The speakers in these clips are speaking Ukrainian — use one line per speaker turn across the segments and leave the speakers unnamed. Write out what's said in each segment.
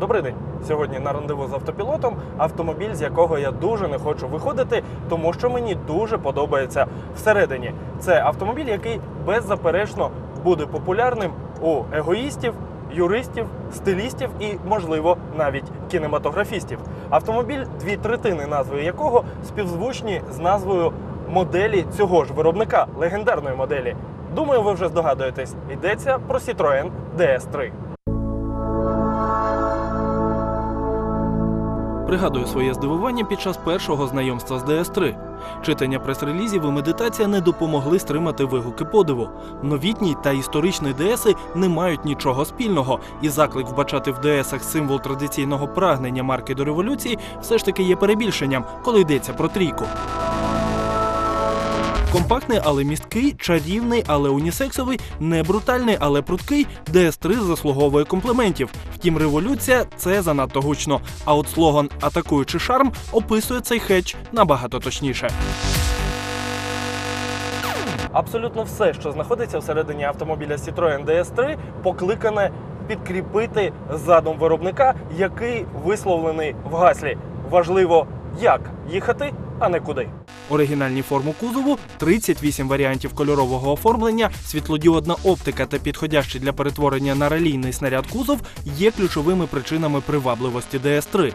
Добрий день. Сьогодні на рандеву з автопілотом автомобіль, з якого я дуже не хочу виходити, тому що мені дуже подобається всередині. Це автомобіль, який беззаперечно буде популярним у егоїстів, юристів, стилістів і, можливо, навіть кінематографістів. Автомобіль, дві третини назви якого співзвучні з назвою моделі цього ж виробника, легендарної моделі. Думаю, ви вже здогадуєтесь, йдеться про Citroën DS3.
Пригадую своє здивування під час першого знайомства з DS3. Читання прес-релізів і медитація не допомогли стримати вигуки подиву. Новітній та історичний ДСи не мають нічого спільного, і заклик вбачати в ДСах символ традиційного прагнення марки до революції все ж таки є перебільшенням, коли йдеться про трійку. Компактний, але місткий, чарівний, але унісексовий, не брутальний, але пруткий. DS3 заслуговує компліментів. Втім, революція це занадто гучно. А от слоган Атакуючи шарм описує цей хедж набагато точніше.
Абсолютно все, що знаходиться всередині автомобіля Citroën DS3, покликане підкріпити задум виробника, який висловлений в гаслі. Важливо, як їхати, а не куди.
Оригінальні форму кузову, 38 варіантів кольорового оформлення, світлодіодна оптика та підходящий для перетворення на ралійний снаряд кузов є ключовими причинами привабливості DS3.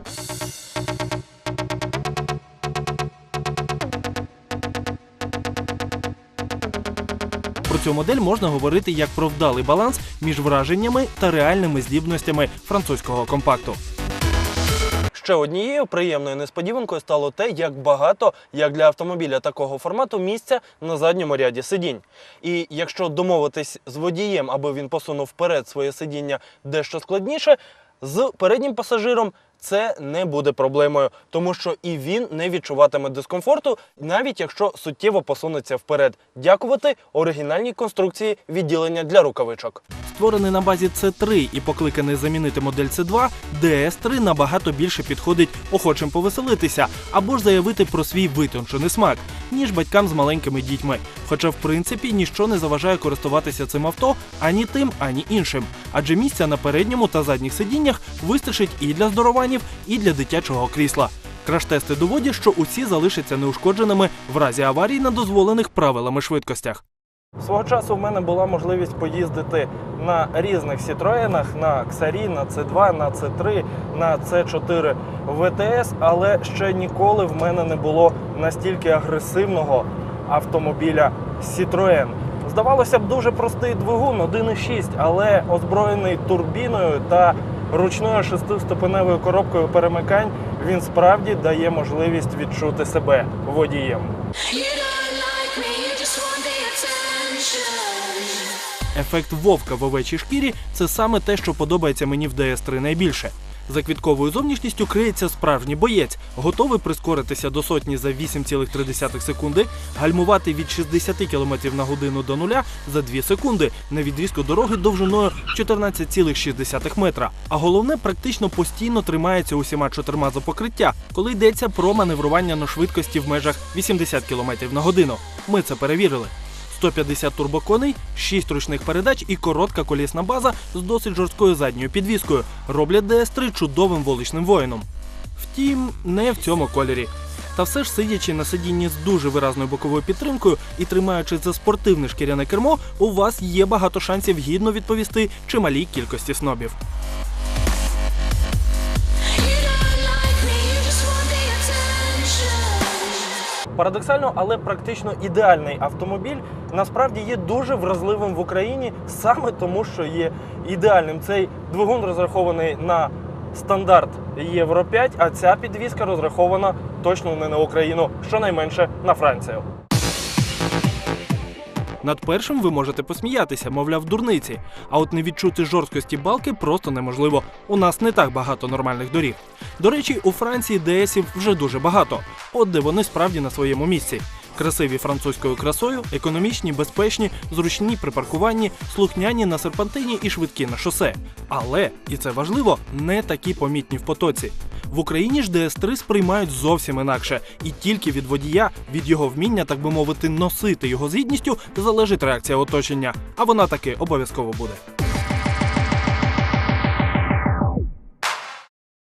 Про цю модель можна говорити як про вдалий баланс між враженнями та реальними здібностями французького компакту.
Ще однією приємною несподіванкою стало те, як багато, як для автомобіля такого формату, місця на задньому ряді сидінь. І якщо домовитись з водієм, аби він посунув вперед своє сидіння дещо складніше, з переднім пасажиром це не буде проблемою, тому що і він не відчуватиме дискомфорту, навіть якщо суттєво посунеться вперед. Дякувати оригінальній конструкції відділення для рукавичок.
Створений на базі C3 і покликаний замінити модель C2, DS3 набагато більше підходить охочим повеселитися або ж заявити про свій витончений смак, ніж батькам з маленькими дітьми. Хоча, в принципі, ніщо не заважає користуватися цим авто ані тим, ані іншим. Адже місця на передньому та задніх сидіннях вистачить і для здорованів, і для дитячого крісла. Краш-тести доводять, що усі залишаться неушкодженими в разі аварій на дозволених правилами швидкостях.
Свого часу в мене була можливість поїздити на різних Citroenах, на Xari, на C2, на C3, на C4 VTS, але ще ніколи в мене не було настільки агресивного автомобіля Citroen. Здавалося б, дуже простий двигун 1.6, але озброєний турбіною та ручною шестиступеневою коробкою перемикань, він справді дає можливість відчути себе водієм.
Ефект вовка в овечій шкірі це саме те, що подобається мені в DS3 найбільше. За квітковою зовнішністю криється справжній боєць, готовий прискоритися до сотні за 8,3 секунди, гальмувати від 60 км на годину до нуля за 2 секунди на відрізку дороги довжиною 14,6 метра. А головне, практично постійно тримається усіма чотирма за покриття, коли йдеться про маневрування на швидкості в межах 80 км на годину. Ми це перевірили. 150 турбоконей, 6 ручних передач і коротка колісна база з досить жорсткою задньою підвіскою роблять DS3 чудовим вуличним воїном. Втім, не в цьому кольорі. Та все ж сидячи на сидінні з дуже виразною боковою підтримкою і тримаючи за спортивне шкіряне кермо, у вас є багато шансів гідно відповісти чималій кількості снобів.
Парадоксально, але практично ідеальний автомобіль насправді є дуже вразливим в Україні саме тому, що є ідеальним. Цей двигун розрахований на стандарт Євро 5, а ця підвізка розрахована точно не на Україну, щонайменше на Францію.
Над першим ви можете посміятися, мовляв, дурниці. А от не відчути жорсткості балки просто неможливо. У нас не так багато нормальних доріг. До речі, у Франції ДСів вже дуже багато. От де вони справді на своєму місці. Красиві французькою красою, економічні, безпечні, зручні при паркуванні, слухняні на серпантині і швидкі на шосе. Але, і це важливо, не такі помітні в потоці. В Україні ж DS3 сприймають зовсім інакше, і тільки від водія, від його вміння, так би мовити, носити його з гідністю, залежить реакція оточення. А вона таки обов'язково буде.